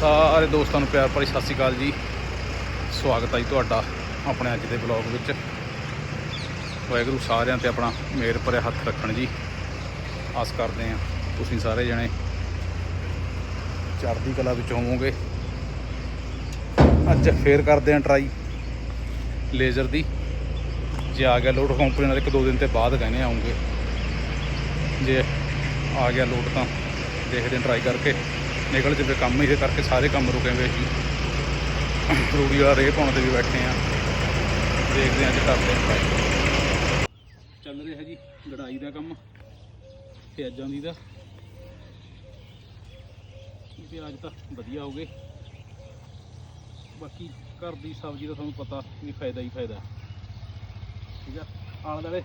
ਸਾਰੇ ਦੋਸਤਾਂ ਨੂੰ ਪਿਆਰ ਭਰੀ ਸਤਿ ਸ਼੍ਰੀ ਅਕਾਲ ਜੀ। ਸਵਾਗਤ ਹੈ ਜੀ ਤੁਹਾਡਾ ਆਪਣੇ ਅੱਜ ਦੇ ਬਲੌਗ ਵਿੱਚ। ਵਾਹਿਗੁਰੂ ਸਾਰਿਆਂ ਤੇ ਆਪਣਾ ਮੇਰ ਭਰਿਆ ਹੱਥ ਰੱਖਣ ਜੀ। ਆਸ ਕਰਦੇ ਹਾਂ ਤੁਸੀਂ ਸਾਰੇ ਜਣੇ ਚੜ੍ਹਦੀ ਕਲਾ ਵਿੱਚ ਹੋਵੋਗੇ। ਅੱਜ ਫੇਰ ਕਰਦੇ ਹਾਂ ਟਰਾਈ ਲੇਜ਼ਰ ਦੀ। ਜੇ ਆ ਗਿਆ ਲੋਡ ਕੰਪਨੀ ਨਾਲ ਇੱਕ ਦੋ ਦਿਨ ਤੇ ਬਾਅਦ ਕਹਿੰਦੇ ਆਉਂਗੇ। ਜੇ ਆ ਗਿਆ ਲੋਡ ਤਾਂ ਦੇਖਦੇ ਹਾਂ ਟਰਾਈ ਕਰਕੇ। ਨਿਕਲ ਜਿਵੇਂ ਕੰਮ ਇਹਦੇ ਕਰਕੇ ਸਾਰੇ ਕੰਮ ਰੁਕੇ ਹੋਏ ਸੀ। ਰੂੜੀ ਵਾਲਾ ਰੇਹ ਪਾਉਣ ਤੇ ਵੀ ਬੈਠੇ ਆ। ਦੇਖਦੇ ਹਾਂ ਅੱਜ ਕਰਦੇ ਹਾਂ ਚੱਲ ਰਿਹਾ ਜੀ ਲੜਾਈ ਦਾ ਕੰਮ ਪਿਆਜ਼ਾਂ ਦੀ। ਦਾ ਪਿਆਜ਼ ਤਾਂ ਵਧੀਆ ਹੋ ਗਏ। ਬਾਕੀ ਘਰ ਦੀ ਸਬਜ਼ੀ ਦਾ ਤੁਹਾਨੂੰ ਪਤਾ ਵੀ ਫਾਇਦਾ ਹੀ ਫਾਇਦਾ। ਠੀਕ ਆ? ਆਲੇ ਦੁਆਲੇ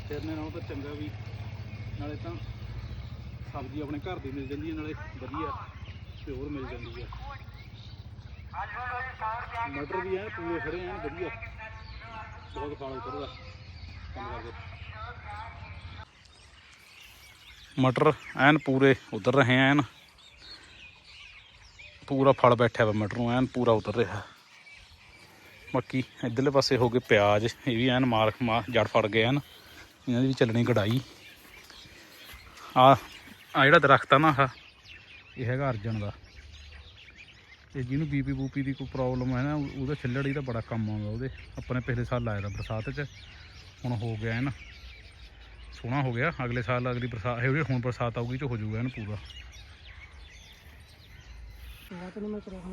ਫਿਰਨੇ ਨਾਲੋਂ ਤਾਂ ਚੰਗਾ ਵੀ, ਨਾਲੇ ਤਾਂ ਸਬਜ਼ੀ ਆਪਣੇ ਘਰ ਦੀ ਮਿਲ ਜਾਂਦੀ ਹੈ ਨਾਲੇ ਵਧੀਆ। ਪਿਓਰ ਮਿਲ ਜਾਂਦੀ ਹੈ ਮਟਰ ਵੀ ਐ, ਪੂਰੇ ਖੜੇ ਐ, ਵਧੀਆ। ਬਹੁਤ ਫਲ ਉਤਰਦਾ ਕੰਮ ਕਰਦੇ। ਮਟਰ ਐਨ ਪੂਰੇ ਉਤਰ ਰਹੇ ਐਨ। ਪੂਰਾ ਫਲ ਬੈਠਿਆ ਵਾ ਮਟਰ ਨੂੰ, ਐਨ ਪੂਰਾ ਉਤਰ ਰਿਹਾ। ਬਾਕੀ ਇਧਰਲੇ ਪਾਸੇ ਹੋ ਗਏ ਪਿਆਜ਼, ਇਹ ਵੀ ਐਨ ਮਾਰ ਮਾ ਜੜ ਫੜ ਗਏ ਐਨ। ਇਹਨਾਂ ਦੀ ਵੀ ਚੱਲਣੀ ਕਢਾਈ ਆ ਆ ਜਿਹੜਾ ਦਰਖਤ ਆ ਨਾ ਆਹ ਇਹ ਹੈਗਾ ਅਰਜਨ ਦਾ। ਤੇ ਜਿਹਨੂੰ ਬੀਪੀ ਬੂਪੀ ਦੀ ਕੋਈ ਪ੍ਰੋਬਲਮ ਹੈ ਨਾ ਉਹਦਾ ਛਿੱਲੜ ਹੀ ਤਾਂ ਬੜਾ ਕੰਮ ਆਉਂਦਾ ਉਹਦੇ। ਆਪਣੇ ਪਿਛਲੇ ਸਾਲ ਲਾਇਆ ਦਾ ਬਰਸਾਤ 'ਚ। ਹੁਣ ਹੋ ਗਿਆ ਹੈ ਨਾ ਸੋਹਣਾ ਹੋ ਗਿਆ। ਅਗਲੇ ਸਾਲ ਅਗਲੀ ਬਰਸਾਤ ਇਹ ਹੁਣ ਬਰਸਾਤ ਆਊਗੀ ਚ ਹੋ ਜਾਊਗਾ ਇਹਨੂੰ ਪੂਰਾ।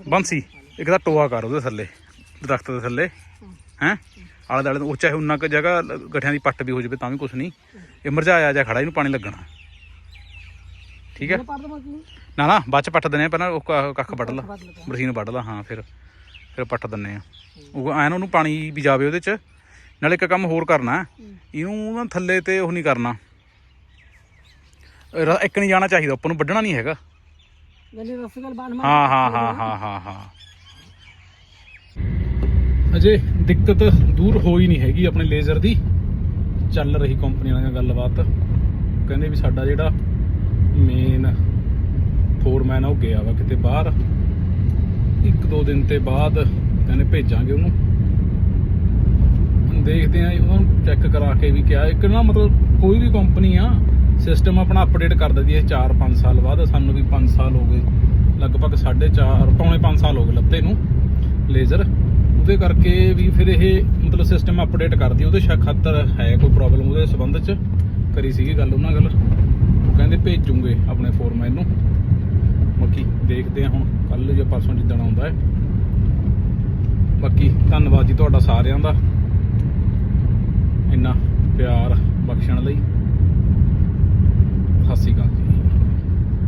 ਬੰਸੀ, ਇੱਕ ਤਾਂ ਟੋਆ ਕਰ ਉਹਦੇ ਥੱਲੇ, ਦਰਖਤ ਦੇ ਥੱਲੇ। ਹੈ? ਆਲੇ ਦੁਆਲੇ ਉਹ ਚਾਹੇ ਉਨਾ ਕੁ ਜਗ੍ਹਾ, ਗਠਿਆਂ ਦੀ ਪੱਟ ਵੀ ਹੋ ਜਾਵੇ ਤਾਂ ਵੀ ਕੁਛ ਨਹੀਂ। ਇਹ ਮਰਝਾਇਆ ਜਾਂ ਖੜਾ, ਇਹਨੂੰ ਪਾਣੀ ਲੱਗਣਾ। ਠੀਕ ਹੈ। ਨਾ ਨਾ ਬਾਅਦ ਚ ਪੱਟ ਦਿੰਦੇ ਆ ਪਹਿਲਾਂ ਉਹ ਕ- ਕੱਖ ਵੱਢ ਲਾ। ਬਰਸੀਨ ਵੱਢ ਲਾ ਹਾਂ ਫਿਰ ਫਿਰ ਪੱਟ ਦਿੰਨੇ ਆ। ਉਹ ਐਨ ਉਹਨੂੰ ਪਾਣੀ ਵੀ ਜਾਵੇ ਉਹਦੇ ਚ ਨਾਲੇ ਇੱਕ ਕੰਮ ਹੋਰ ਕਰਨਾ। ਇਹਨੂੰ ਨਾ ਥੱਲੇ ਤੇ ਉਹ ਨਹੀਂ ਕਰਨਾ। ਰ- ਇੱਕ ਨਹੀਂ ਜਾਣਾ ਚਾਹੀਦਾ ਉੱਪਰ ਨੂੰ ਵੱਢਣਾ ਨਹੀਂ ਹੈਗਾ। ਹਾਂ ਹਾਂ ਹਾਂ ਹਾਂ ਹਾਂ ਹਾਂ। ਅਜੇ ਦਿੱਕਤ ਦੂਰ ਹੋਈ ਨਹੀਂ ਹੈਗੀ ਆਪਣੇ ਲੇਜ਼ਰ ਦੀ। ਚੱਲ ਰਹੀ ਕੰਪਨੀ ਵਾਲਿਆਂ ਨਾਲ ਗੱਲਬਾਤ। ਕਹਿੰਦੇ ਵੀ ਸਾਡਾ ਜਿਹੜਾ ਮੇਨ ਫੋਰਮੈਨ ਆ, ਉਹ ਗਿਆ ਵਾ ਕਿਤੇ ਬਾਹਰ। ਇੱਕ ਦੋ ਦਿਨ ਤੇ ਬਾਅਦ ਕਹਿੰਦੇ ਭੇਜਾਂਗੇ ਉਹਨੂੰ। ਦੇਖਦੇ ਆ, ਉਹਨਾਂ ਨੂੰ ਚੈੱਕ ਕਰਾ ਕੇ ਵੀ ਕਿਹਾ ਇੱਕ ਨਾ ਮਤਲਬ ਕੋਈ ਵੀ ਕੰਪਨੀ ਆ ਸਿਸਟਮ ਆਪਣਾ ਅਪਡੇਟ ਕਰ ਦਿੰਦੀ ਹੈ 4-5 ਸਾਲ ਬਾਅਦ, ਸਾਨੂੰ ਵੀ 5 ਸਾਲ ਹੋ ਗਏ। ਲਗਭਗ 4.5 ਪੌਣੇ 5 ਸਾਲ ਹੋ ਗਏ ਲੱਤੇ ਨੂੰ ਲੇਜ਼ਰ ਉਹਦੇ ਕਰਕੇ ਵੀ ਫਿਰ ਇਹ ਮਤਲਬ ਸਿਸਟਮ ਅਪਡੇਟ ਕਰਦੀ ਉਹਦੇ ਸ਼ੱਕ ਖਾਤਰ ਹੈ ਕੋਈ ਪ੍ਰੋਬਲਮ ਉਹਦੇ ਸੰਬੰਧ ਚ। ਕਰੀ ਸੀਗੀ ਗੱਲ ਉਹਨਾਂ ਗੱਲ ਕਹਿੰਦੇ ਭੇਜੂਗੇ ਆਪਣੇ ਫੋਰਮੈਨ ਨੂੰ। ਬਾਕੀ ਦੇਖਦੇ ਆ ਹੁਣ ਕੱਲ ਜਾਂ ਪਰਸੋਂ ਜਿੱਦਣ ਆਉਂਦਾ ਹੈ। ਬਾਕੀ ਧੰਨਵਾਦ ਜੀ ਤੁਹਾਡਾ ਸਾਰਿਆਂ ਦਾ। ਇੰਨਾ ਪਿਆਰ ਬਖਸ਼ਣ ਲਈ।